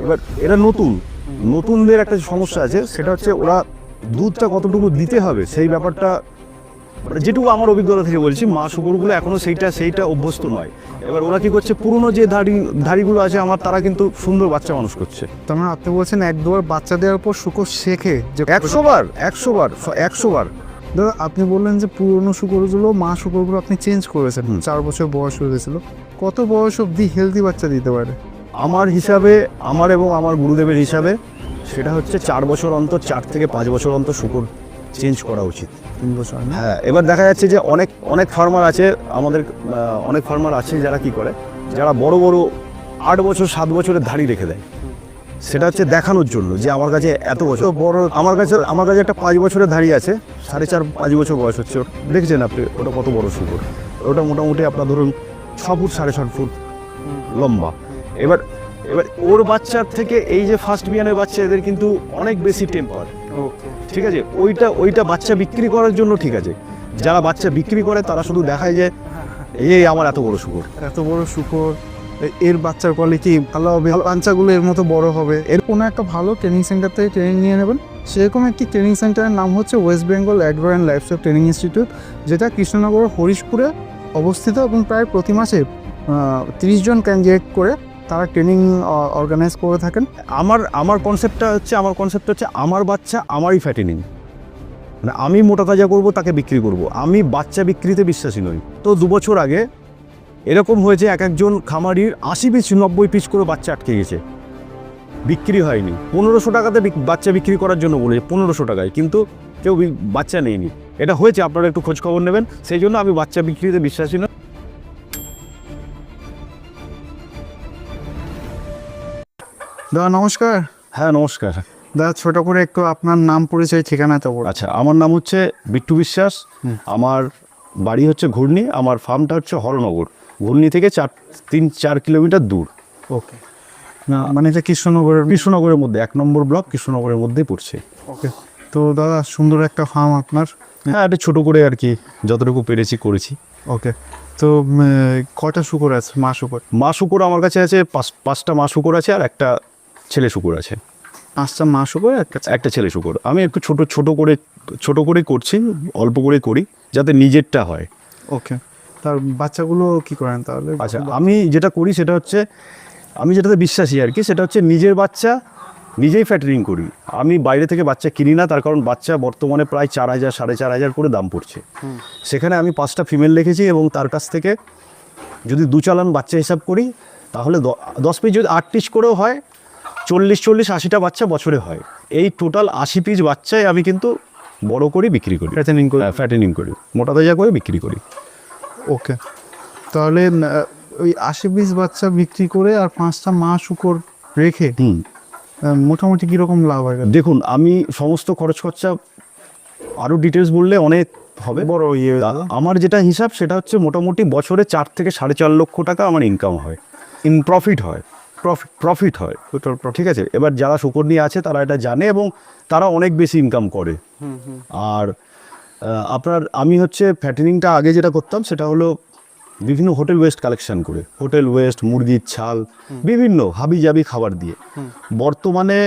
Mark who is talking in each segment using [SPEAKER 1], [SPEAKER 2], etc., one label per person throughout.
[SPEAKER 1] এবার এরা নতুন। নতুনদের একটা সমস্যা আছে সেটা হচ্ছে ওরা দুধটা কতটুকু দিতে হবে সেই ব্যাপারটা মানে যেটুকু আমার অভিজ্ঞতা থেকে বলছি মা শুকুরগুলো এখনও সেইটা সেইটা অভ্যস্ত নয়। এবার ওরা কি করছে পুরনো যে ধাড়ি ধাড়িগুলো আছে আমার তারা কিন্তু সুন্দর বাচ্চা মানুষ করছে।
[SPEAKER 2] তার মানে আপনি বলছেন এক দুবার বাচ্চা দেওয়ার পর শুকর শেখে যে
[SPEAKER 1] একশো বার একশো বার একশো বার
[SPEAKER 2] দাদা আপনি বললেন যে পুরনো শুকরগুলো মা শুকরগুলো আপনি চেঞ্জ করেছেন। চার বছর বয়স হয়ে গেছিল। কত বয়স অবধি হেলদি বাচ্চা দিতে পারে?
[SPEAKER 1] আমার হিসাবে আমার এবং আমার গুরুদেবের হিসাবে সেটা হচ্ছে চার বছর অন্তর চার থেকে পাঁচ বছর অন্তর শুকুর চেঞ্জ করা উচিত।
[SPEAKER 2] তিন বছর
[SPEAKER 1] হ্যাঁ এবার দেখা যাচ্ছে যে অনেক অনেক ফার্মার আছে আমাদের অনেক ফার্মার আছে যারা কি করে যারা বড় বড় আট বছর সাত বছরের ধাড়ি রেখে দেয়। সেটা হচ্ছে দেখানোর জন্য যে আমার কাছে এত বছর বড় আমার কাছে আমার কাছে একটা পাঁচ বছরের ধাড়ি আছে সাড়ে চার পাঁচ বছর বয়স হচ্ছে। দেখছেন আপনি ওটা কত বড় শুকর? ওটা মোটামুটি আপনার ধরুন ছ ফুট সাড়ে ছ ফুট লম্বা। এবার এবার ওর বাচ্চার থেকে এই যে ফার্স্ট বিয়ানের বাচ্চা, এদের কিন্তু অনেক বেশি টেম্পার ঠিক আছে? ওইটা ওইটা বাচ্চা বিক্রি করার জন্য ঠিক আছে। যারা বাচ্চা বিক্রি করে, তারা শুধু দেখায় যে, এই আমার এত বড় শুকর।
[SPEAKER 2] এত বড় শুকর এর বাচ্চার কোয়ালিটি ভালো হবে, বাচ্চাগুলো এর মতো বড় হবে। এর কোনো একটা ভালো ট্রেনিং সেন্টার থেকে ট্রেনিং নিয়ে নেবেন। সেরকম একটি ট্রেনিং সেন্টারের নাম হচ্ছে ওয়েস্ট বেঙ্গল অ্যাডভার অ্যান্ড লাইফস্টাইল ট্রেনিং ইনস্টিটিউট যেটা কৃষ্ণনগর, হরিশপুরে অবস্থিত এবং প্রায় প্রতি মাসে তিরিশ জন ক্যান্ডিডেট করে তারা ট্রেনিং অর্গানাইজ করে থাকেন।
[SPEAKER 1] আমার আমার কনসেপ্টটা হচ্ছে, আমার কনসেপ্ট হচ্ছে আমার বাচ্চা আমারই ফ্যাটেনিং মানে আমি মোটা তাজা করব, তাকে বিক্রি করব। আমি বাচ্চা বিক্রিতে বিশ্বাসী নই। তো দু বছর আগে এরকম হয়েছে, এক একজন খামারির আশি পিস নব্বই পিস করে বাচ্চা আটকে গেছে। বিক্রি হয়নি। পনেরোশো টাকাতে বাচ্চা বিক্রি করার জন্য বলেছে, পনেরোশো টাকায়। কিন্তু কেউ বাচ্চা নেয়নি। এটা হয়েছে, আপনারা একটু খোঁজখবর নেবেন। সেই জন্য আমি বাচ্চা বিক্রিতে বিশ্বাসী নই।
[SPEAKER 2] দাদা নমস্কার।
[SPEAKER 1] হ্যাঁ নমস্কার।
[SPEAKER 2] দাদা ছোট করে একটু আপনার নাম পরিচয় ঠিকানাটা বলুন।
[SPEAKER 1] আচ্ছা আমার নাম হচ্ছে বিট্টু বিশ্বাস। আমার বাড়ি হচ্ছে ঘূর্ণি আমার ফার্মটা হচ্ছে হরনগর। ঘূর্ণি থেকে চার তিন চার কিলোমিটার দূর।
[SPEAKER 2] ওকে। না মানে এটা কৃষ্ণনগরের
[SPEAKER 1] কৃষ্ণনগরের মধ্যে এক নম্বর ব্লক কৃষ্ণনগরের মধ্যেই পড়ছে।
[SPEAKER 2] ওকে। তো দাদা সুন্দর একটা ফার্ম আপনার?
[SPEAKER 1] হ্যাঁ এটা ছোটো করে আর কি যতটুকু পেরেছি করেছি।
[SPEAKER 2] ওকে। তো কটা শুকর আছে মা শুকর?
[SPEAKER 1] মা শুকুর আমার কাছে আছে পাঁচ পাঁচটা মা শুকুর আছে আর একটা ছেলে শুকুর আছে।
[SPEAKER 2] পাঁচটা মা শুকুর একটা
[SPEAKER 1] একটা ছেলে শুকুর। আমি একটু ছোট ছোট করে ছোট করে করছি অল্প করে করি যাতে নিজেরটা হয়।
[SPEAKER 2] ওকে। তার বাচ্চাগুলো কি করেন তাহলে?
[SPEAKER 1] আচ্ছা আমি যেটা করি সেটা হচ্ছে আমি যেটাতে বিশ্বাসী আর কি সেটা হচ্ছে নিজের বাচ্চা নিজেই ফ্যাটারিং করি। আমি বাইরে থেকে বাচ্চা কিনি না তার কারণ বাচ্চা বর্তমানে প্রায় চার হাজার সাড়ে চার হাজার করে দাম পড়ছে। সেখানে আমি পাঁচটা ফিমেল রেখেছি এবং তার কাছ থেকে যদি দু চালান বাচ্চা হিসাব করি তাহলে দশ পিস যদি আট পিস করেও হয় চল্লিশ চল্লিশ আশিটা বাচ্চা বছরে হয়। এই টোটাল আশি পিস বাচ্চায় আমি কিন্তু বড় করে বিক্রি করি।
[SPEAKER 2] Fattening করে।
[SPEAKER 1] ফ্যাটেনিং করি। মোটা তাজা করে বিক্রি করি।
[SPEAKER 2] ওকে। তাহলে ওই আশি পিস বাচ্চা বিক্রি করে আর পাঁচটা মা শুকর রেখে
[SPEAKER 1] হুম।
[SPEAKER 2] মোটামুটি কীরকম লাভ হয়?
[SPEAKER 1] দেখুন আমি সমস্ত খরচ খরচা আরও ডিটেলস বললে অনেক হবে।
[SPEAKER 2] বড় ইয়ে
[SPEAKER 1] আমার যেটা হিসাব সেটা হচ্ছে মোটামুটি বছরে চার থেকে সাড়ে চার লক্ষ টাকা আমার ইনকাম হয়। ইন প্রফিট হয়। প্রফিট প্রফিট হয়। ঠিক আছে? এবার যারা শুকর নিয়ে আছে তারা এটা জানে এবং তারা অনেক বেশি ইনকাম করে। আর আপনার আমি হচ্ছে ফ্যাটেনিংটা আগে যেটা করতাম সেটা হলো বিভিন্ন হোটেল ওয়েস্ট কালেকশন করে। হোটেল ওয়েস্ট মুরগির ছাল বিভিন্ন হাবি জাবি খাবার দিয়ে। বর্তমানে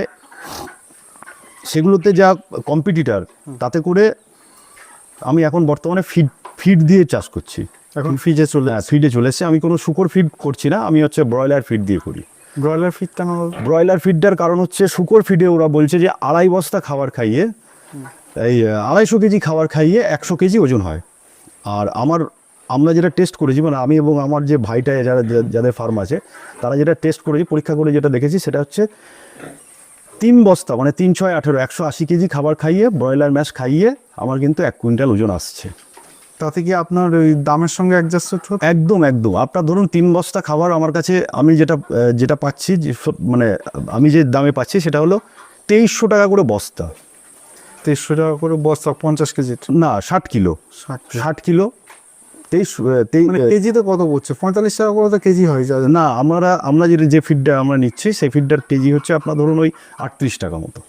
[SPEAKER 1] সেগুলোতে যা কম্পিটিটার তাতে করে আমি এখন বর্তমানে ফিড ফিড দিয়ে চাষ করছি।
[SPEAKER 2] এখন ফ্রিজে চলে
[SPEAKER 1] হ্যাঁ ফিডে চলে এসছে। আমি কোনো শুকর ফিড করছি না আমি হচ্ছে ব্রয়লার ফিড দিয়ে করি।
[SPEAKER 2] ব্রয়লার ফিট কেন
[SPEAKER 1] ব্রয়লার ফিডটার কারণ হচ্ছে শুকর ফিডে ওরা বলছে যে আড়াই বস্তা খাবার খাইয়ে, এই আড়াইশো কেজি খাবার খাইয়ে একশো কেজি ওজন হয়। আর আমার, আমরা যেটা টেস্ট করেছি মানে আমি এবং আমার যে ভাইটা যারা যাদের ফার্ম আছে, তারা যেটা টেস্ট করেছি, পরীক্ষা করে যেটা দেখেছি, সেটা হচ্ছে তিন বস্তা মানে তিন, ছয়, আঠেরো, একশো আশি কেজি খাবার খাইয়ে, ব্রয়লার ম্যাশ খাইয়ে, আমার কিন্তু এক কুইন্টাল ওজন আসছে।
[SPEAKER 2] তাতে কি আপনার ওই দামের সঙ্গে অ্যাডজাস্ট হতে
[SPEAKER 1] একদম একদম। আপনার ধরুন তিন বস্তা খাবার আমার কাছে আমি যেটা যেটা পাচ্ছি মানে আমি যে দামে পাচ্ছি সেটা হলো তেইশশো টাকা করে বস্তা।
[SPEAKER 2] তেইশশো টাকা করে বস্তা পঞ্চাশ কেজি?
[SPEAKER 1] না ষাট কিলো।
[SPEAKER 2] ষাট
[SPEAKER 1] কিলো তেইশ
[SPEAKER 2] মানে কেজিতে কত পড়ছে? পঁয়তাল্লিশ টাকা করে তো কেজি হয়ে যায়
[SPEAKER 1] না আমরা আমরা যে ফিডটা আমরা নিচ্ছি সেই ফিডটার কেজি হচ্ছে আপনার ধরুন ওই আটত্রিশ টাকা মতো।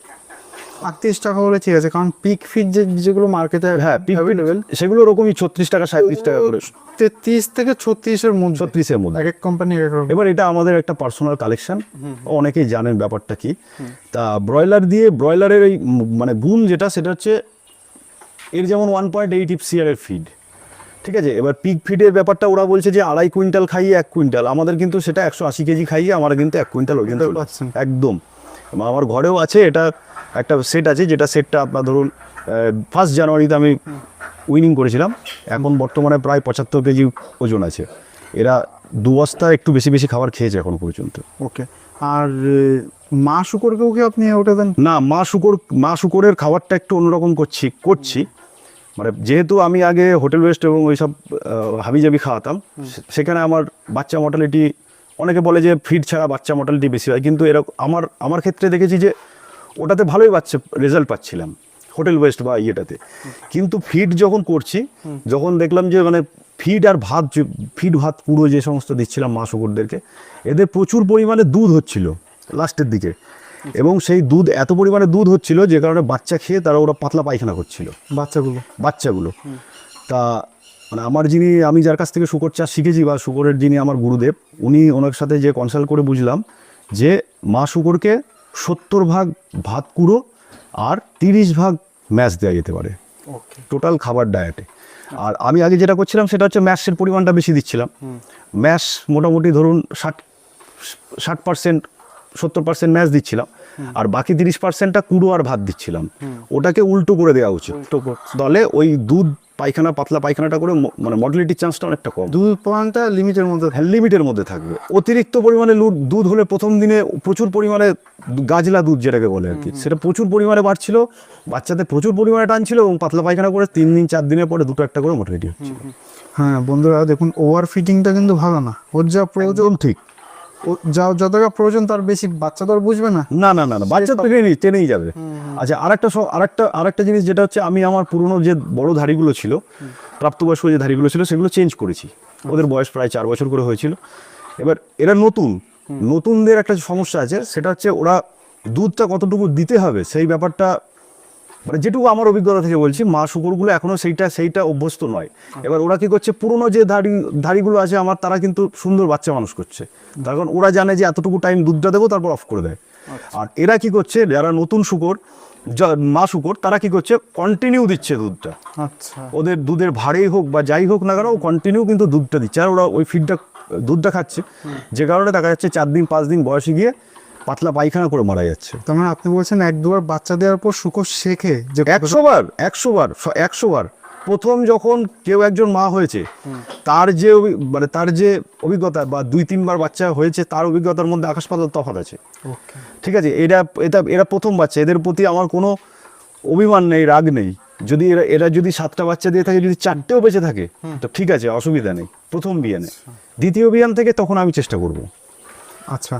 [SPEAKER 2] আটত্রিশ টাকা হলে ঠিক আছে কারণ পিক ফিট যে যেগুলো মার্কেটে
[SPEAKER 1] হ্যাঁ
[SPEAKER 2] অ্যাভেলেবেল
[SPEAKER 1] সেগুলো ওরকমই ছত্রিশ টাকা সাঁত্রিশ টাকা করে।
[SPEAKER 2] তেত্রিশ থেকে ছত্রিশের মধ্যে।
[SPEAKER 1] ছত্রিশের মধ্যে।
[SPEAKER 2] এক এক কোম্পানি
[SPEAKER 1] এবার এটা আমাদের একটা পার্সোনাল কালেকশন অনেকেই জানেন ব্যাপারটা কি। তা ব্রয়লার দিয়ে ব্রয়লারের এই মানে গুণ যেটা সেটা হচ্ছে এর যেমন ওয়ান পয়েন্ট এইট সিআর এর ফিড ঠিক আছে? এবার পিক ফিডের ব্যাপারটা ওরা বলছে যে আড়াই কুইন্টাল খাইয়ে এক কুইন্টাল। আমাদের কিন্তু সেটা একশো আশি কেজি খাইয়ে আমার কিন্তু এক কুইন্টাল ওজন। একদম। আমার ঘরেও আছে এটা একটা সেট আছে যেটা সেটটা আপনার ধরুন ফার্স্ট জানুয়ারিতে আমি উইনিং করেছিলাম। এখন বর্তমানে প্রায় পঁচাত্তর কেজি ওজন আছে। এরা দু বস্তা একটু বেশি বেশি খাবার খেয়েছে এখন পর্যন্ত।
[SPEAKER 2] ওকে আর মা শুকরকেও কি আপনি ওটা দেন?
[SPEAKER 1] না মা শুকর মা শুকরের খাবারটা একটু অন্যরকম করছি করছি। মানে যেহেতু আমি আগে হোটেল ওয়েস্ট এবং ওই সব হাবিজাবি খাওয়াতাম সেখানে আমার বাচ্চা মর্টালিটি অনেকে বলে যে ফিড ছাড়া বাচ্চা মর্টালিটি বেশি হয় কিন্তু এরকম আমার আমার ক্ষেত্রে দেখেছি যে ওটাতে ভালোই বাচ্চা রেজাল্ট পাচ্ছিলাম হোটেল ওয়েস্ট বা ইয়েটাতে। কিন্তু ফিড যখন করছি যখন দেখলাম যে মানে ফিড আর ভাত যে- ফিড ভাত পুরো যে সমস্ত দিচ্ছিলাম মা শুকুরদেরকে এদের প্রচুর পরিমাণে দুধ হচ্ছিল লাস্টের দিকে। এবং সেই দুধ এত পরিমাণে দুধ হচ্ছিল যে কারণে বাচ্চা খেয়ে তারা ওরা পাতলা পায়খানা করছিল।
[SPEAKER 2] বাচ্চাগুলো?
[SPEAKER 1] বাচ্চাগুলো। তা মানে আমার যিনি আমি যার কাছ থেকে শুকর চাষ শিখেছি বা শুকরের যিনি আমার গুরুদেব উনি ওনার সাথে যে কনসাল্ট করে বুঝলাম যে মা শুকরকে সত্তর ভাগ ভাত কুড়ো আর তিরিশ ভাগ ম্যাশ দেওয়া যেতে পারে।
[SPEAKER 2] ওকে।
[SPEAKER 1] টোটাল খাবার ডায়েটে। আর আমি আগে যেটা করছিলাম সেটা হচ্ছে ম্যাশের পরিমাণটা বেশি দিচ্ছিলাম। ম্যাশ মোটামুটি ধরুন ষাট ষাট পার্সেন্ট সত্তর পার্সেন্ট ম্যাশ দিচ্ছিলাম। আর বাকি তিরিশ পার্সেন্টটা কুড়ো আর ভাত দিচ্ছিলাম। ওটাকে উল্টো করে দেওয়া উচিত। দলে ওই দুধ পায়খানা পাতলা পায়খানাটা করে মানে মডেলিটির চান্সটা অনেকটা কম।
[SPEAKER 2] দুধ পানটা লিমিটের মধ্যে
[SPEAKER 1] হ্যাঁ লিমিটের মধ্যে থাকবে। অতিরিক্ত পরিমাণে লুট দুধ হলে প্রথম দিনে প্রচুর পরিমাণে গাজলা দুধ যেটাকে বলে আর কি। সেটা প্রচুর পরিমাণে বাড়ছিল বাচ্চাদের প্রচুর পরিমাণে টানছিল এবং পাতলা পায়খানা করে তিন দিন চার দিনের পরে দুটো একটা করে মোটামুটি হচ্ছে
[SPEAKER 2] হ্যাঁ বন্ধুরা দেখুন ওভার ফিটিংটা কিন্তু ভালো না। ওর যা প্রয়োজন
[SPEAKER 1] ঠিক।
[SPEAKER 2] যা যতটা প্রয়োজন তার বেশি বাচ্চা তো আর বুঝবে না।
[SPEAKER 1] না না না বাচ্চা তো টেনেই টেনেই যাবে। আচ্ছা আরেকটা আরেকটা আরেকটা জিনিস যেটা হচ্ছে আমি আমার পুরনো যে বড় ধাড়িগুলো ছিল প্রাপ্তবয়স্ক যে ধাড়িগুলো ছিল সেগুলো চেঞ্জ করেছি। ওদের বয়স প্রায় চার বছর করে হয়েছিল। এবার এরা নতুন। নতুনদের একটা সমস্যা আছে সেটা হচ্ছে ওরা দুধটা কতটুকু দিতে হবে সেই ব্যাপারটা মানে যেটুকু আমার অভিজ্ঞতা থেকে বলছি মা শুকুরগুলো এখনও সেইটা সেইটা অভ্যস্ত নয়। এবার ওরা কি করছে পুরনো যে ধাড়ি ধাড়িগুলো আছে আমার তারা কিন্তু সুন্দর বাচ্চা মানুষ করছে। তার কারণ ওরা জানে যে এতটুকু টাইম দুধটা দেবো তারপর অফ করে দেয়। আর এরা কি করছে যারা নতুন শুকর মা শুকর তারা কি করছে কন্টিনিউ দিচ্ছে দুধটা।
[SPEAKER 2] আচ্ছা।
[SPEAKER 1] ওদের দুধের ভারেই হোক বা যাই হোক না কেন কন্টিনিউ কিন্তু দুধটা দিচ্ছে। আর ওরা ওই ফিডটা দুধটা খাচ্ছে। যে কারণে দেখা যাচ্ছে চার দিন পাঁচ দিন বয়সে গিয়ে পাতলা পায়খানা করে মারা যাচ্ছে।
[SPEAKER 2] তার মানে আপনি বলছেন এক দুবার বাচ্চা দেওয়ার পর শুকর শেখে যে
[SPEAKER 1] একশো বার একশো বার একশো বার। প্রথম যখন কেউ একজন মা হয়েছে তার যে মানে তার যে অভিজ্ঞতা বা দুই তিনবার বাচ্চা হয়েছে তার অভিজ্ঞতার মধ্যে আকাশ পাতাল তফাৎ আছে। ঠিক আছে এটা এটা এরা প্রথম বাচ্চা এদের প্রতি আমার কোনো অভিমান নেই রাগ নেই। যদি এরা এরা যদি সাতটা বাচ্চা দিয়ে থাকে যদি চারটেও বেঁচে থাকে তো ঠিক আছে অসুবিধা নেই প্রথম বিয়ানে। দ্বিতীয় বিয়ান থেকে তখন আমি চেষ্টা করব।
[SPEAKER 2] আচ্ছা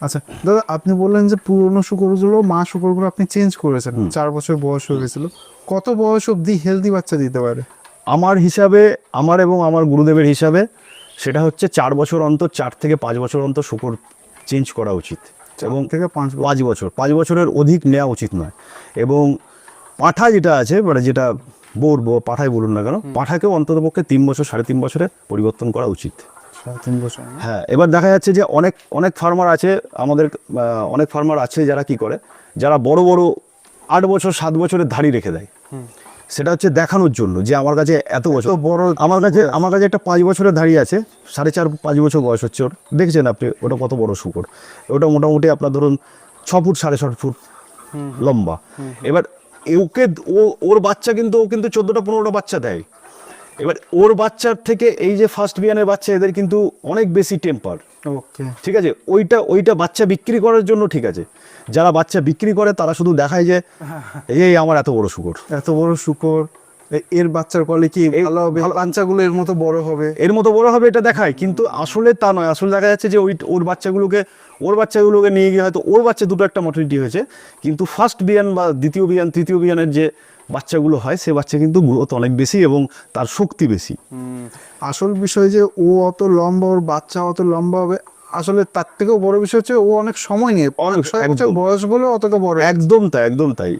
[SPEAKER 2] আচ্ছা দাদা আপনি বললেন যে পুরনো শুকরগুলো মা শুকরগুলো আপনি চেঞ্জ করেছেন। চার বছর বয়স হয়ে গেছিল। কত বয়স অবধি হেলদি বাচ্চা দিতে পারে?
[SPEAKER 1] আমার হিসাবে আমার এবং আমার গুরুদেবের হিসাবে সেটা হচ্ছে চার বছর অন্তর চার থেকে পাঁচ বছর অন্তর শুকর চেঞ্জ করা উচিত। এবং
[SPEAKER 2] থেকে পাঁচ
[SPEAKER 1] পাঁচ বছর পাঁচ বছরের অধিক নেওয়া উচিত নয়। এবং পাঠা যেটা আছে মানে যেটা বোর পাঠাই বলুন না কেন পাঠাকেও অন্ততপক্ষে তিন বছর সাড়ে তিন বছরে পরিবর্তন করা উচিত? হ্যাঁ? এবার দেখা যাচ্ছে যে অনেক অনেক ফার্মার আছে আমাদের অনেক ফার্মার আছে যারা কি করে যারা বড় বড় আট বছর সাত বছরের ধাড়ি রেখে দেয়। সেটা হচ্ছে দেখানোর জন্য যে আমার কাছে এত বছর বড় আমার কাছে আমার কাছে একটা পাঁচ বছরের ধাড়ি আছে সাড়ে চার পাঁচ বছর বয়স হচ্ছে ওর। দেখছেন আপনি ওটা কত বড় শুকর? ওটা মোটামুটি আপনার ধরুন ছ ফুট সাড়ে ছ ফুট লম্বা। এবার ওকে ও- ওর বাচ্চা কিন্তু ও কিন্তু চোদ্দোটা পনেরোটা বাচ্চা দেয়। এবার ওর বাচ্চার থেকে এই যে ফার্স্ট বিয়ানের বাচ্চা এদের কিন্তু অনেক বেশি টেম্পার
[SPEAKER 2] ওকে।
[SPEAKER 1] ঠিক আছে? ওইটা ওইটা বাচ্চা বিক্রি করার জন্য ঠিক আছে। যারা বাচ্চা বিক্রি করে তারা শুধু দেখায় যে এই আমার এত বড় শুকর।
[SPEAKER 2] এত বড় শুকর। এর বাচ্চার কোয়ালিটি
[SPEAKER 1] এই-
[SPEAKER 2] ভালো হবে। বাচ্চাগুলো এর মতো বড় হবে।
[SPEAKER 1] এর মতো বড় হবে এটা দেখায় কিন্তু আসলে তা নয়। আসলে দেখা যাচ্ছে যে ওই ওর বাচ্চাগুলোকে ওর বাচ্চাগুলোকে নিয়ে গিয়ে হয়তো ওর বাচ্চা দুটো একটা মর্টিলিটি হয়েছে কিন্তু ফার্স্ট বিয়ান বা দ্বিতীয় বিয়ান তৃতীয় বিয়ানের যে বাচ্চাগুলো হয় সে বাচ্চা কিন্তু গ্রোথ অনেক বেশি এবং তার শক্তি বেশি।
[SPEAKER 2] আসল বিষয় যে ও অত লম্বা ওর বাচ্চা অত লম্বা হবে আসলে তার থেকেও বড় বিষয় হচ্ছে ও অনেক সময় নিয়ে
[SPEAKER 1] অনেক,
[SPEAKER 2] বয়স বলে অতটা বড়।
[SPEAKER 1] একদম তাই একদম তাই।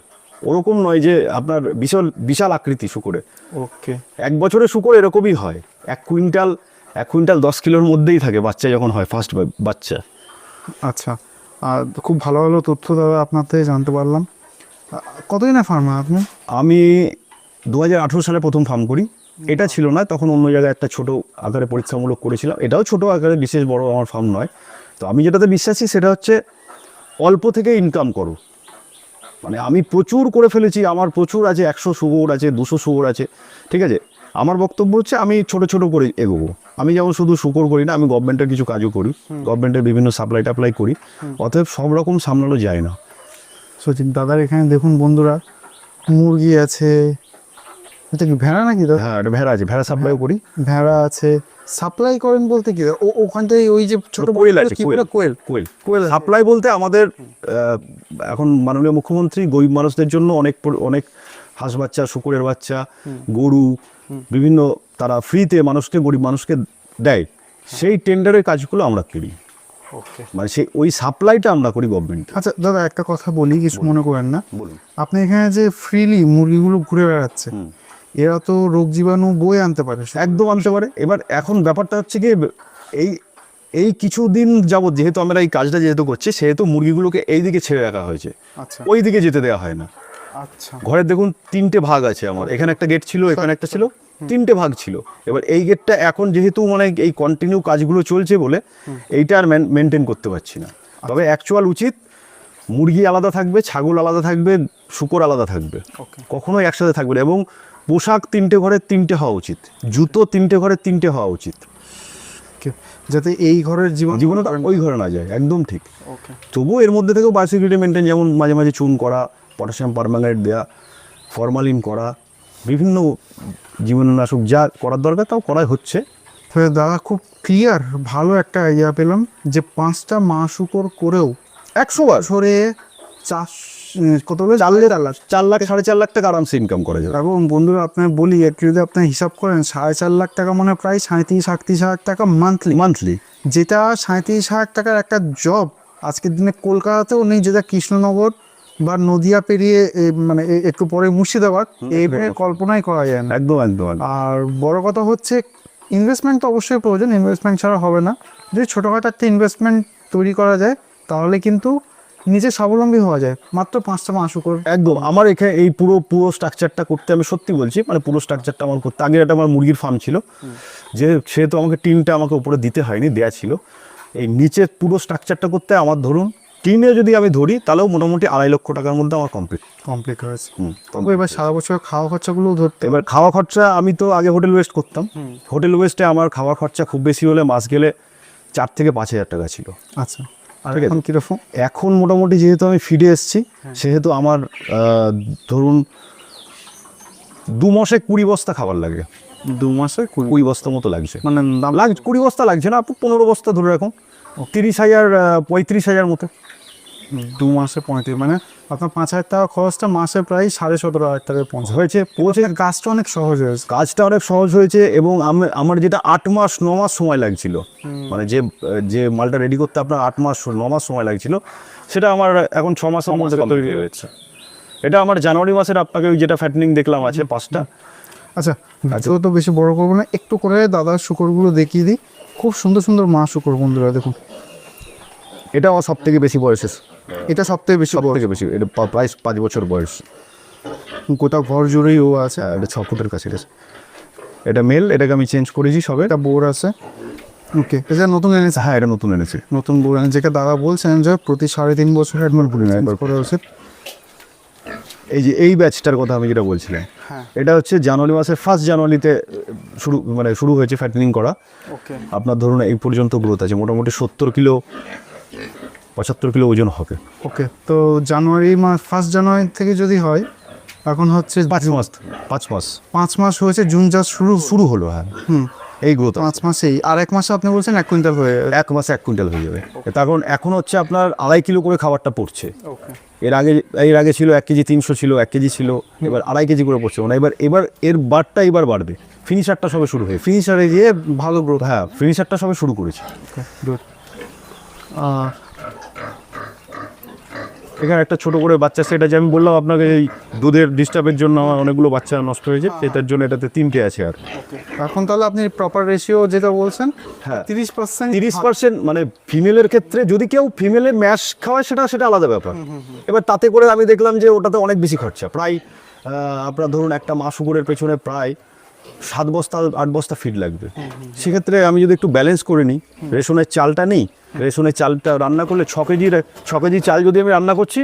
[SPEAKER 1] ওরকম নয় যে আপনার বিশাল বিশাল আকৃতি শুকুরে।
[SPEAKER 2] ওকে।
[SPEAKER 1] এক বছরে শুকর এরকমই হয়। এক কুইন্টাল এক কুইন্টাল দশ কিলোর মধ্যেই থাকে বাচ্চা যখন হয় ফার্স্ট বাচ্চা।
[SPEAKER 2] আচ্ছা। আর খুব ভালো ভালো তথ্য দাদা আপনার থেকে জানতে পারলাম। কতদিনের ফার্মার আপনি?
[SPEAKER 1] আমি দু হাজার আঠেরো সালে প্রথম ফার্ম করি। এটা ছিল না তখন অন্য জায়গায় একটা ছোট আকারে পরীক্ষামূলক করেছিলাম। এটাও ছোট আকারে বিশেষ বড় আমার ফার্ম নয়। তো আমি যেটাতে বিশ্বাসী সেটা হচ্ছে অল্প থেকে ইনকাম করো। মানে আমি প্রচুর করে ফেলেছি আমার প্রচুর আছে একশো শুভর আছে দুশো শুভর আছে ঠিক আছে? আমার বক্তব্য হচ্ছে আমি ছোট ছোট করে এগোবো। আমি যেমন শুধু শুকর করি না আমি গভর্নমেন্টের কিছু কাজও করি গভর্নমেন্টের বিভিন্ন সাপ্লাই টাপ্লাই করি অতএব সব রকম সামলানো যায় না।
[SPEAKER 2] সচিন দাদার এখানে দেখুন বন্ধুরা মুরগি আছে এটা কি ভেড়া নাকি দাদা?
[SPEAKER 1] হ্যাঁ একটা ভেড়া আছে ভেড়া সাপ্লাইও করি।
[SPEAKER 2] ভেড়া আছে। সাপ্লাই করেন বলতে কি ও ওখানটায় ওই যে ছোট
[SPEAKER 1] কোয়েল আছে কোয়েল
[SPEAKER 2] কোয়েল?
[SPEAKER 1] কোয়েল।
[SPEAKER 2] কোয়েল
[SPEAKER 1] সাপ্লাই বলতে আমাদের এখন মাননীয় মুখ্যমন্ত্রী গরিব মানুষদের জন্য অনেক অনেক হাঁস বাচ্চা শুকুরের বাচ্চা গরু বিভিন্ন তারা ফ্রিতে মানুষকে গরিব মানুষকে দেয়। সেই টেন্ডারের কাজগুলো আমরা করি। মানে সেই ওই সাপ্লাইটা আমরা করি গভর্নমেন্ট
[SPEAKER 2] আচ্ছা দাদা একটা কথা বলি কিছু মনে করেন না।
[SPEAKER 1] বলুন।
[SPEAKER 2] আপনি এখানে যে ফ্রিলি মুরগিগুলো ঘুরে বেড়াচ্ছে। এরা তো রোগ জীবাণু বয়ে আনতে পারে
[SPEAKER 1] একদম আনতে পারে। এবার এখন ব্যাপারটা হচ্ছে কি এই এই কিছুদিন যাবত যেহেতু আমরা এই কাজটা যেহেতু করছি সেহেতু মুরগিগুলোকে এই দিকে ছেড়ে রাখা হয়েছে।
[SPEAKER 2] আচ্ছা।
[SPEAKER 1] ওই দিকে যেতে দেওয়া হয় না।
[SPEAKER 2] আচ্ছা।
[SPEAKER 1] ঘরের দেখুন তিনটে ভাগ আছে আমার। এখানে একটা গেট ছিল এখানে একটা ছিল তিনটে ভাগ ছিল। এবার এই গেটটা এখন যেহেতু মানে এই কন্টিনিউ কাজগুলো চলছে বলে এইটা আর মেনটেন করতে পারছি না। তবে অ্যাকচুয়াল উচিত মুরগি আলাদা থাকবে ছাগল আলাদা থাকবে শুকর আলাদা থাকবে। কখনোই একসাথে থাকবে না। এবং পোশাক তিনটে ঘরের তিনটে হওয়া উচিত। জুতো তিনটে ঘরের তিনটে হওয়া উচিত।
[SPEAKER 2] যাতে এই ঘরের জীবন
[SPEAKER 1] জীবনে ওই ঘরে না যায় একদম ঠিক। তবুও এর মধ্যে থেকেও বায়োসিকিউরিটি মেনটেন যেমন মাঝে মাঝে চুন করা পটাশিয়াম পারম্যাঙ্গানেট দেওয়া ফরমালিন করা বিভিন্ন জীবাণুনাশক যা করার দরকার তাও করাই হচ্ছে।
[SPEAKER 2] তবে দাদা খুব ক্লিয়ার ভালো একটা আইডিয়া পেলাম যে পাঁচটা মাস উপর করেও
[SPEAKER 1] একশো
[SPEAKER 2] বছরে চাষ কত বলে
[SPEAKER 1] চার লাখ চার লাখ সাড়ে চার লাখ টাকা আরামসে ইনকাম করা যাবে।
[SPEAKER 2] এবং বন্ধুরা আপনার বলি একটু যদি আপনি হিসাব করেন সাড়ে চার লাখ টাকা মানে প্রায় সাঁত্রিশ আটত্রিশ হাজার টাকা মান্থলি
[SPEAKER 1] মান্থলি
[SPEAKER 2] যেটা সাঁত্রিশ হাজার টাকার একটা জব আজকের দিনে কলকাতাতেও নেই যেটা কৃষ্ণনগর বা নদিয়া পেরিয়ে মানে একটু পরে মুর্শিদাবাদ এইভাবে কল্পনাই করা যায় না।
[SPEAKER 1] একদম একদম।
[SPEAKER 2] আর বড় কথা হচ্ছে ইনভেস্টমেন্ট তো অবশ্যই প্রয়োজন ইনভেস্টমেন্ট ছাড়া হবে না। যদি ছোটোখাটো একটা ইনভেস্টমেন্ট তৈরি করা যায় তাহলে কিন্তু নিজে স্বাবলম্বী হওয়া যায়। মাত্র পাঁচটা মাস উপর।
[SPEAKER 1] একদম। আমার এখানে এই পুরো পুরো স্ট্রাকচারটা করতে আমি সত্যি বলছি মানে পুরো স্ট্রাকচারটা আমার করতে। আগে একটা আমার মুরগির ফার্ম ছিল। যে সেহেতু আমাকে টিনটা আমাকে উপরে দিতে হয়নি দেয়া ছিল। এই নিচের পুরো স্ট্রাকচারটা করতে আমার ধরুন টিনে যদি আমি ধরি তাহলেও মোটামুটি আড়াই লক্ষ টাকার মধ্যে আমার কমপ্লিট
[SPEAKER 2] কমপ্লিট হয়েছে। তবে এবার সারা বছর খাওয়া খরচাগুলো ধরতে
[SPEAKER 1] এবার খাওয়া খরচা আমি তো আগে হোটেল ওয়েস্ট করতাম। হোটেল ওয়েস্টে আমার খাওয়া খরচা খুব বেশি হলে মাস গেলে চার থেকে পাঁচ হাজার টাকা ছিল।
[SPEAKER 2] আচ্ছা। আর এখন কীরকম?
[SPEAKER 1] এখন মোটামুটি যেহেতু আমি ফিরে এসেছি সেহেতু আমার ধরুন দু মাসে কুড়ি বস্তা খাবার লাগে।
[SPEAKER 2] দু মাসে কুড়ি
[SPEAKER 1] বস্তা মতো লাগছে।
[SPEAKER 2] মানে
[SPEAKER 1] কুড়ি বস্তা লাগছে না পনেরো বস্তা ধরে রাখুন। তিরিশ হাজার পঁয়ত্রিশ হাজার মতো।
[SPEAKER 2] দু মাসে পঁয়ত্রিশ মানে আপনার পাঁচ হাজার টাকা খরচটা মাসে প্রায় সাড়ে সতেরো হাজার টাকায় পৌঁছে
[SPEAKER 1] হয়েছে। পৌঁছে
[SPEAKER 2] কাজটা অনেক সহজ হয়েছে।
[SPEAKER 1] কাজটা অনেক সহজ হয়েছে এবং আমি- আমার যেটা আট মাস ন মাস সময় লাগছিল। মানে যে যে মালটা রেডি করতে আপনার আট মাস ন মাস সময় লাগছিল সেটা আমার এখন ছ মাসের মধ্যে তৈরি হয়েছে। এটা আমার জানুয়ারি মাসের আপনাকে ওই যেটা ফ্যাটনিং দেখলাম আছে পাঁচটা।
[SPEAKER 2] আচ্ছা ভিডিও তো বেশি বড় করব না একটু করে দাদার শুকরগুলো দেখিয়ে দিই। খুব সুন্দর সুন্দর মা শুকর বন্ধুরা দেখুন।
[SPEAKER 1] এটা আমার সব থেকে বেশি বয়সের।
[SPEAKER 2] এটা সব থেকে বেশি
[SPEAKER 1] থেকে বেশি এটা প্রায় পাঁচ বছর বয়স।
[SPEAKER 2] কোথাও ঘর জুড়েই ও আছে
[SPEAKER 1] আর এটা ছ ফুটের কাছে এটা এটা মেল এটাকে আমি চেঞ্জ করেছি সবে।
[SPEAKER 2] এটা বোর আছে। ওকে এটা নতুন এনেছে?
[SPEAKER 1] হ্যাঁ এটা নতুন এনেছে।
[SPEAKER 2] নতুন বোর এনেছে। যেটা দাদা বলছেন যে প্রতি সাড়ে তিন বছর একবার ঘুরে নেয় করে উচিত।
[SPEAKER 1] এই যে এই ব্যাচটার কথা আমি যেটা বলছিলাম
[SPEAKER 2] হ্যাঁ।
[SPEAKER 1] এটা হচ্ছে জানুয়ারি মাসের ফার্স্ট জানুয়ারিতে শুরু মানে শুরু হয়েছে ফ্যাটনিং করা। আপনার ধরুন এই পর্যন্ত গ্রোথ আছে মোটামুটি সত্তর কিলো পঁচাত্তর কিলো ওজন হবে।
[SPEAKER 2] ওকে তো জানুয়ারি মাস ফার্স্ট জানুয়ারি থেকে যদি হয় এখন হচ্ছে
[SPEAKER 1] পাঁচ মাস পাঁচ মাস।
[SPEAKER 2] পাঁচ মাস হয়েছে জুন চাষ শুরু
[SPEAKER 1] শুরু হলো হ্যাঁ।
[SPEAKER 2] হুম।
[SPEAKER 1] এই গ্রোথ
[SPEAKER 2] পাঁচ মাসেই। আর এক মাসে আপনি বলছেন এক কুইন্টাল হয়ে
[SPEAKER 1] এক মাসে এক কুইন্টাল হয়ে যাবে। তখন এখন হচ্ছে আপনার আড়াই কিলো করে খাবারটা পড়ছে। এর আগে এর আগে ছিল এক কেজি তিনশো ছিল এক কেজি ছিল। এবার আড়াই কেজি করে পড়ছে। মানে এবার এবার এর বারটা এবার বাড়বে। ফিনিশারটা সবে শুরু হয়ে ফিনিশারে গিয়ে
[SPEAKER 2] ভালো গ্রোথ
[SPEAKER 1] হ্যাঁ ফিনিশারটা সবে শুরু করেছে। এখানে একটা ছোট করে বাচ্চা সেটা যে আমি বললাম আপনাকে এই দুধের ডিস্টার্বের জন্য আমার অনেকগুলো বাচ্চা নষ্ট হয়েছে সেটার জন্য এটাতে তিনটে আছে আর।
[SPEAKER 2] এখন তাহলে আপনি প্রপার রেশিও যেটা বলছেন
[SPEAKER 1] হ্যাঁ।
[SPEAKER 2] তিরিশ পার্সেন্ট
[SPEAKER 1] তিরিশ পার্সেন্ট মানে ফিমেলের ক্ষেত্রে যদি কেউ ফিমেলের ম্যাশ খাওয়ায় সেটা সেটা আলাদা ব্যাপার। এবার তাতে করে আমি দেখলাম যে ওটাতে অনেক বেশি খরচা। প্রায় আপনার ধরুন একটা মা শুকুরের পেছনে প্রায় সাত বস্তা আট বস্তা ফিড লাগবে। সেক্ষেত্রে আমি যদি একটু ব্যালেন্স করে নিই রেশনের চালটা নেই রেশনের চালটা রান্না করলে ছ কেজির ছ কেজি চাল যদি আমি রান্না করছি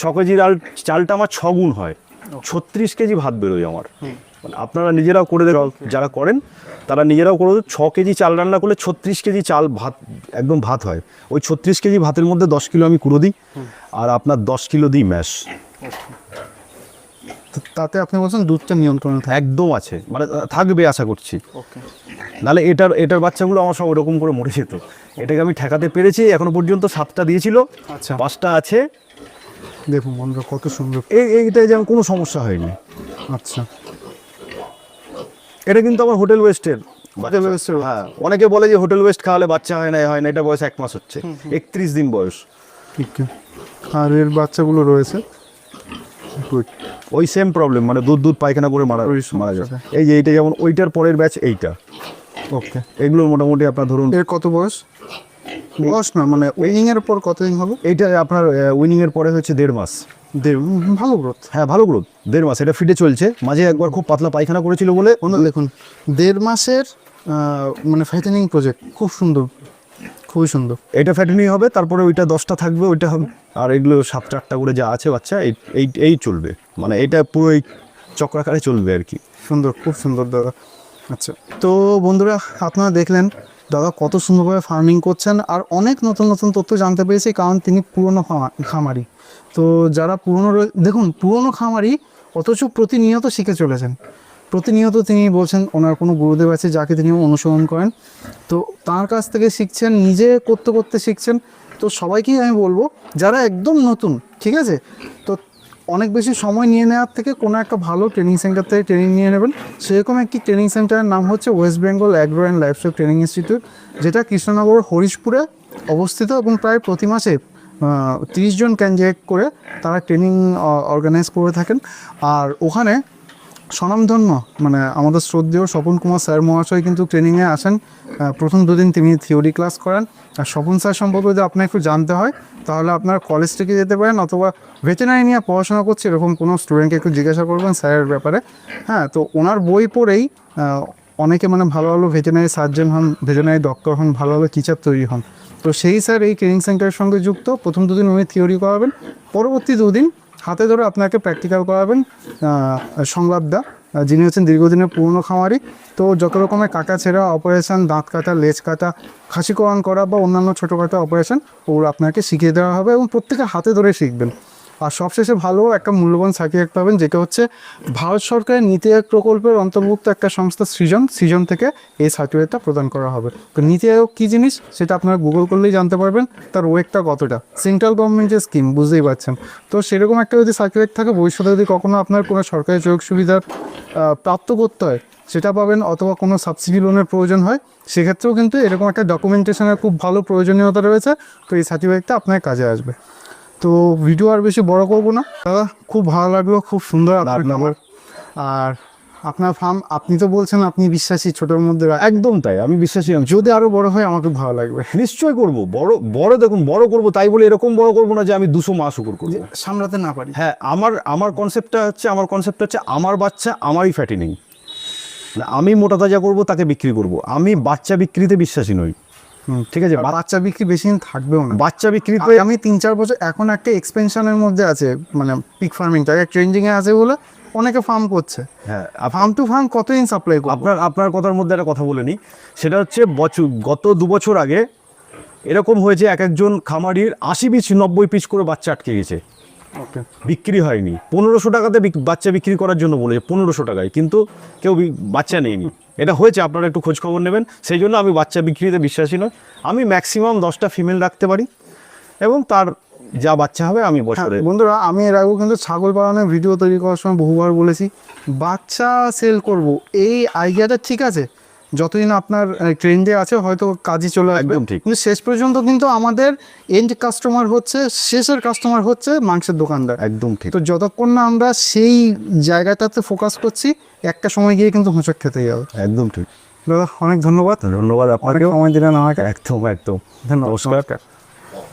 [SPEAKER 1] ছ কেজির আল চালটা আমার ছ গুণ হয়। ছত্রিশ কেজি ভাত বেরোয় আমার। মানে আপনারা নিজেরাও করে দেন যারা করেন তারা নিজেরাও করে। ছ কেজি চাল রান্না করলে ছত্রিশ কেজি চাল ভাত একদম ভাত হয়। ওই ছত্রিশ কেজি ভাতের মধ্যে দশ কিলো আমি কুড়ো দিই আর আপনার দশ কিলো দিই ম্যাশ।
[SPEAKER 2] তাতে আপনি বলছেন দুধটা নিয়ন্ত্রণে থাকে।
[SPEAKER 1] একদম আছে। মানে থাকবে আশা করছি। নাহলে এটার এটার বাচ্চাগুলো আমার সব ওরকম করে মরে যেত। এটাকে আমি ঠেকাতে পেরেছি এখনও পর্যন্ত সাতটা দিয়েছিল।
[SPEAKER 2] আচ্ছা।
[SPEAKER 1] পাঁচটা আছে।
[SPEAKER 2] দেখুন বন্ধুরা কত সুন্দর।
[SPEAKER 1] এই এইটাই যেমন কোনো সমস্যা হয়নি।
[SPEAKER 2] আচ্ছা।
[SPEAKER 1] এটা কিন্তু আমার হোটেল ওয়েস্টের
[SPEAKER 2] এর
[SPEAKER 1] হ্যাঁ অনেকে বলে যে হোটেল ওয়েস্ট খাওয়ালে বাচ্চা হয় না হয় না এটা বয়স এক মাস হচ্ছে। একত্রিশ দিন বয়স।
[SPEAKER 2] ঠিক আর এর বাচ্চাগুলো রয়েছে? Good.
[SPEAKER 1] ওই সেম প্রবলেম মানে দুধ দুধ পায়খানা করে মারা মারা যায় এই যে এইটা যেমন ওইটার পরের ব্যাচ এইটা।
[SPEAKER 2] ওকে
[SPEAKER 1] এগুলোর মোটামুটি আপনার ধরুন
[SPEAKER 2] এর কত বয়স? বয়স না মানে উইনিং এর পর কতদিন হবে?
[SPEAKER 1] এইটা আপনার উইনিং এর পরে হচ্ছে দেড় মাস।
[SPEAKER 2] ভালো গ্রোথ
[SPEAKER 1] হ্যাঁ ভালো গ্রোথ দেড় মাস এটা ফিটে চলছে। মাঝে একবার খুব পাতলা পায়খানা করেছিল বলে
[SPEAKER 2] দেখুন দেড় মাসের মানে ফাইটেনিং প্রজেক্ট খুব সুন্দর খুবই সুন্দর।
[SPEAKER 1] এটা ফ্যাটেনিং হবে তারপরে ওইটা দশটা থাকবে ওইটা হবে। আর এগুলো সাত আটটা করে যা আছে বাচ্চা, এই এই চলবে। মানে এটা পুরো এই চক্রাকারে চলবে আর কি।
[SPEAKER 2] সুন্দর, খুব সুন্দর দাদা। আচ্ছা তো বন্ধুরা, আপনারা দেখলেন, দাদা কত সুন্দরভাবে ফার্মিং করছেন, আর অনেক নতুন নতুন তথ্য জানতে পেরেছি, কারণ তিনি পুরনো খামারি। তো যারা পুরনো দেখুন, পুরনো খামারি, অথচ প্রতিনিয়ত শিখে চলেছেন। প্রতিনিয়ত তিনি বলছেন, ওনার কোনো গুরুদেব আছে যাকে তিনি অনুসরণ করেন। তো তার কাছ থেকে শিখছেন, নিজে করতে করতে শিখছেন তো সবাইকেই আমি বলব, যারা একদম নতুন, ঠিক আছে? তো অনেক বেশি সময় নিয়ে নেওয়ার থেকে কোনো একটা ভালো ট্রেনিং সেন্টার থেকে ট্রেনিং নিয়ে নেবেন। সেরকম একটি ট্রেনিং সেন্টারের নাম হচ্ছে West Bengal agro and livestock training institute যেটা কৃষ্ণনগর, হরিশপুরে অবস্থিত এবং প্রায় প্রতি মাসে তিরিশ জন ক্যান্ডিডেট করে তারা ট্রেনিং অর্গানাইজ করে থাকেন। আর ওখানে স্বনামধন্য মানে আমাদের শ্রদ্ধেয় স্বপন কুমার স্যার মহাশয় কিন্তু ট্রেনিংয়ে আসেন। প্রথম দুদিন তিনি থিওরি ক্লাস করান। আর স্বপন স্যার সম্পর্কে যদি আপনার একটু জানতে হয়, তাহলে আপনার কলেজ থেকে যেতে পারেন অথবা ভেটেনারি নিয়ে পড়াশোনা করছে, এরকম কোনো স্টুডেন্টকে একটু জিজ্ঞাসা করবেন স্যারের ব্যাপারে। হ্যাঁ তো ওনার বই পড়েই অনেকে মানে ভালো ভালো ভেটেনারি সার্জন হন ভেটেনারি ডক্টর হন, ভালো ভালো টিচার তৈরি হন। তো সেই স্যার এই ট্রেনিং সেন্টারের সঙ্গে যুক্ত। প্রথম দুদিন উনি থিওরি করাবেন। পরবর্তী দুদিন হাতে ধরে আপনাকে প্র্যাকটিক্যাল করাবেন সংলাপদা যিনি হচ্ছেন দীর্ঘদিনের পুরনো খামারি। তো যত রকমের কাটা ছেঁড়া অপারেশান দাঁত কাটা, লেজ কাটা খাসিকরণ করা বা অন্যান্য ছোটোখাটো অপারেশান ওগুলো আপনাকে শিখিয়ে দেওয়া হবে এবং প্রত্যেকে হাতে ধরে শিখবেন। আর সবশেষে ভালো একটা মূল্যবান সার্টিফিকেট পাবেন, যেটা হচ্ছে ভারত সরকারের নীতি আয়োগ প্রকল্পের অন্তর্ভুক্ত একটা সংস্থা সৃজন সৃজন থেকে এই সার্টিফিকেটটা প্রদান করা হবে। তো নীতি আয়োগ কী জিনিস সেটা আপনারা গুগল করলেই জানতে পারবেন, তার ওয়েটটা কতটা? সেন্ট্রাল গভর্নমেন্টের স্কিম বুঝতেই পারছেন। তো সেরকম একটা যদি সার্টিফিকেট থাকে, ভবিষ্যতে যদি কখনো আপনার কোনো সরকারি সুযোগ সুবিধার প্রাপ্ত করতে হয়, সেটা পাবেন অথবা কোনো সাবসিডি লোনের প্রয়োজন হয়, সেক্ষেত্রেও কিন্তু এরকম একটা ডকুমেন্টেশনের খুব ভালো প্রয়োজনীয়তা রয়েছে, তো এই সার্টিফিকেটটা আপনার কাজে আসবে। তো ভিডিও আর বেশি বড় করব না। দাদা খুব ভালো লাগল খুব সুন্দর আপনার আর আপনার ফার্ম আপনি তো বলছেন আপনি বিশ্বাসী ছোটোর মধ্যে
[SPEAKER 1] একদম তাই আমি বিশ্বাসী
[SPEAKER 2] যদি আরও বড় হয় আমাকে ভালো লাগবে।
[SPEAKER 1] নিশ্চয় করব। বড় বড় দেখুন বড় করব তাই বলে এরকম বড় করব না যে আমি দুশো মাস শুকুর করব।
[SPEAKER 2] সামলাতে না পারি।
[SPEAKER 1] হ্যাঁ আমার আমার কনসেপ্টটা হচ্ছে আমার কনসেপ্টটা হচ্ছে আমার বাচ্চা আমারই ফ্যাটিনিং আমি মোটা তাজা করব তাকে বিক্রি করব। আমি বাচ্চা বিক্রিতে বিশ্বাসী নই। ঠিক আছে।
[SPEAKER 2] বাচ্চা বিক্রি বেশি দিন থাকবেও না।
[SPEAKER 1] বাচ্চা বিক্রিতে
[SPEAKER 2] আমি তিন চার বছর এখন একটা এক্সপেনশনের মধ্যে আছে মানে পিক ফার্মিংটা ট্রেন্ডিং এ আছে বলে অনেকে ফার্ম করছে।
[SPEAKER 1] হ্যাঁ
[SPEAKER 2] ফার্ম টু ফার্ম কতদিন সাপ্লাই করব?
[SPEAKER 1] আপনার আপনার কথার মধ্যে একটা কথা বলে নিই। সেটা হচ্ছে বছর গত দু বছর আগে এরকম হয়েছে এক একজন খামারির আশি পিস নব্বই পিস করে বাচ্চা আটকে গেছে।
[SPEAKER 2] ওকে
[SPEAKER 1] বিক্রি হয়নি। পনেরোশো টাকাতে বাচ্চা বিক্রি করার জন্য বলেছে পনেরোশো টাকায়। কিন্তু কেউ বাচ্চা নেয়নি। এটা হয়েছে আপনারা একটু খোঁজখবর নেবেন। সেই জন্য আমি বাচ্চা বিক্রিতে বিশ্বাসী নই। আমি ম্যাক্সিমাম দশটা ফিমেল রাখতে পারি এবং তার যা বাচ্চা হবে আমি বছরে
[SPEAKER 2] হ্যাঁ, বন্ধুরা আমি এর আগেও কিন্তু ছাগল পালনের ভিডিও তৈরি করার সময় বহুবার বলেছি বাচ্চা সেল করব এই আইডিয়াটা ঠিক আছে? যতদিন আপনার ট্রেন্ডে আছে হয়তো কাজই চলে আসবে।
[SPEAKER 1] ঠিক।
[SPEAKER 2] কিন্তু শেষ পর্যন্ত কিন্তু আমাদের এন্ড কাস্টমার হচ্ছে শেষের কাস্টমার হচ্ছে মাংসের দোকানদার।
[SPEAKER 1] একদম ঠিক।
[SPEAKER 2] তো যতক্ষণ না আমরা সেই জায়গাটাতে ফোকাস করছি একটা সময় গিয়ে কিন্তু হোঁচট খেতে যাবে।
[SPEAKER 1] একদম ঠিক।
[SPEAKER 2] দাদা অনেক ধন্যবাদ।
[SPEAKER 1] ধন্যবাদ আপনাকে
[SPEAKER 2] সময় দিলেন আমাকে।
[SPEAKER 1] একদম একদম।
[SPEAKER 2] ধন্যবাদ।